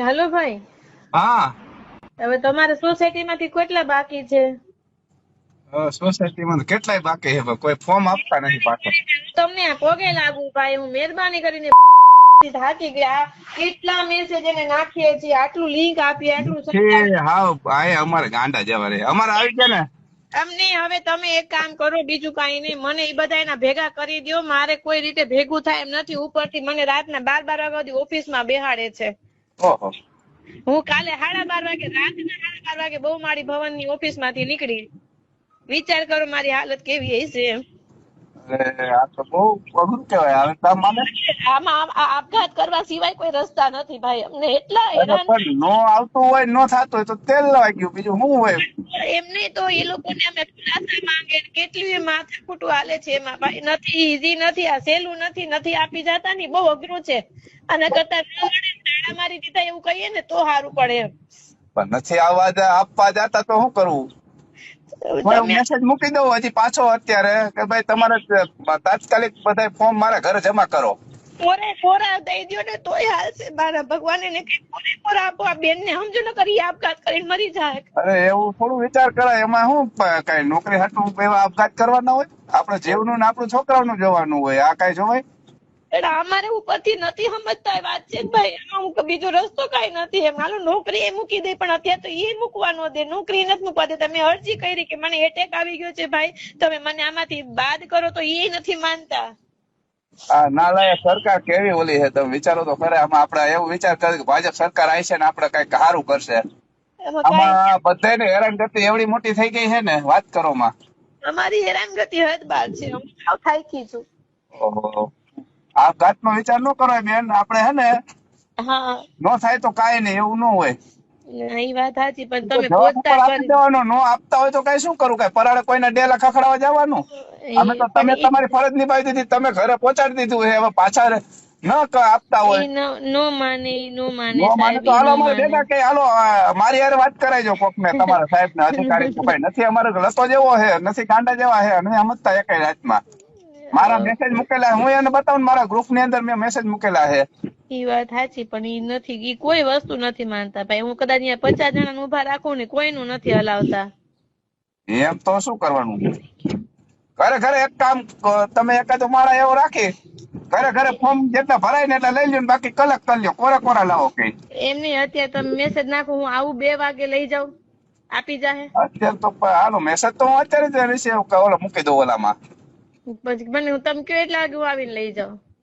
હાલો ભાઈ. હા. હવે તમારે સોસાયટીમાંથી કેટલા બાકી છે? સોસાયટીમાં કેટલાય બાકી છે કોઈ ફોર્મ આપતા નથી પાછળ તમને પોગે લાગુ ભાઈ હું મહેરબાની કરીને થાકી ગયા. કેટલા મેસેજ એને નાખીએ છીએ આટલું લિંક આપીએ આટલું હા ભાઈ અમારે ગાંડા જવા રે અમારે આવી ગયા ને? અમને હવે તમે એક કામ કરો બીજું કઈ નહીં. મને એ બધા એના ભેગા કરી દ્યો. મારે કોઈ રીતે ભેગું થાય એમ નથી. ઉપરથી મને રાતના બાર બાર વાગ્યા સુધી ઓફિસમાં બેહાડે છે. ઓહો. હું કાલે સાડા બાર વાગે રાતના સાડા બાર વાગે બહુ મારી ભવનની ઓફિસમાંથી નીકળી. વિચાર કરો મારી હાલત કેવી હશે એમ. આપઘાત કરવા સિવાય કોઈ રસ્તા નથી ભાઈ. અમને એટલા હેરાન નો આવતું હોય નો થતું હોય તો તેલ લવાઈ ગયું. બીજું શું હોય? એમને તો એ લોકોને અમે ખુલાસા માંગે કેટલી કેટલું માથાકૂટું હાલે છે એમાં ભાઈ. નથી ઈઝી નથી આ સહેલું નથી નથી આપી જતા ની બહુ અઘરું છે. અને કરતા તાળા મારી દીધા એવું કહીએ ને તો સારું પડે એમ. પણ નથી આવવા આપવા જતા તો શું કરવું? મેસેજ મૂકી દઉં હજી પાછો અત્યારે કે ભાઈ તમારે તાત્કાલિક બધા ફોર્મ મારા ઘરે જમા કરો. પોરે પોરા દઈ દો ને તોય હાલશે. મારા ભગવાને ને કઈ પોરે પોરા આપો આ બેન ને સમજો ને કરી આપઘાત કરીને મરી જાય. અરે એવું થોડું વિચાર કરાય. એમાં શું કઈ નોકરી હાટું એવા આપઘાત કરવાના હોય? આપણે જીવનું ને આપણું છોકરાઓનું જોવાનું હોય. આ કઈ જોવાય? એટલે અમારે ઉપરથી નથી સમજતા વાત છે ભાઈ એમાં હું બીજો રસ્તો કઈ નથી. એમ હાલો નોકરી એ મૂકી દે પણ અત્યારે તો એ મૂકવા ન દે નોકરી નથી મૂકવા દે તમે અરજી કરી કે મને એટેક આવી ગયો છે ભાઈ તમે મને આમાંથી બાદ કરો તો એ નથી માનતા. આ નાલાયક સરકાર કેવી ઓલી છે? તમે વિચારો તો ખરે આમાં આપણે એવું વિચાર કરે કે ભાજપ સરકાર આવી છે ને આપણે કંઈક સારું કરશે. આમાં બધાને હેરાનગતિ એવડી મોટી થઈ ગઈ છે ને વાત કરો માં. અમારી હેરાનગતિ હદ બાર છે. હું થાય થાકી છું ઓહો. આપઘાત નો વિચાર ન કરો બેન. આપણે હે ને નો થાય તો કાંઈ નહીં એવું ન હોય. ના, વાત સાચી પણ તો તમે જવાબ ઉપર પહોંચતા આપી દેવાનો નો આપતા હોય તો કઈ શું કરું? કઈ પરાળે કોઈને ડેલા ખખડાવા જવાનું? અમે તો તમે તમારી ફરજ નિભાવી દીધી તમે ઘરે પહોંચાડી દીધું હવે પાછા ન આપતા હોય. નો માને નો માને નો માને તો હાલો અમારે માને. કે હાલો મારી યાર વાત કરાવજો કોક ને તમારા સાહેબ ને અધિકારી ભાઈ. નથી અમારે લતો જેવો છે નથી કાંડા જેવા છે અને સમજતા રાત રાતમાં મારા મેસેજ મુકેલા હું એને બતાવું ને મારા ગ્રુપની અંદર મેં મેસેજ મુકેલા છે. ઈ વાત સાચી પણ ઈ નથી. ઈ કોઈ વસ્તુ નથી માનતા ભાઈ. હું કદાચ અહીંયા પચાસ જણા ઊભા રાખું ને કોઈનું નથી હલાવતા. એમ તો શું કરવાનું? ઘરે ઘરે એક કામ ક- તમે એકાદ મારા એવો રાખી ઘરે ઘરે ફોર્મ જેટલા ભરાય ને એટલા લઈ લ્યો ને બાકી કલેક્ટ કરી લ્યો. કોરા કોરા લાવો કઈ. એમને અત્યારે તમે મેસેજ નાખો હું આવું બે વાગે લઈ જાઉં. આપી જાહે. અત્યારે તો હાલો મેસેજ તો હું અત્યારે જ રિસીવ ઓલો મૂકી દઉં ઓલામાં. પછી મને તમે કયો એટલે આગળ આવીને લઈ જાઉં.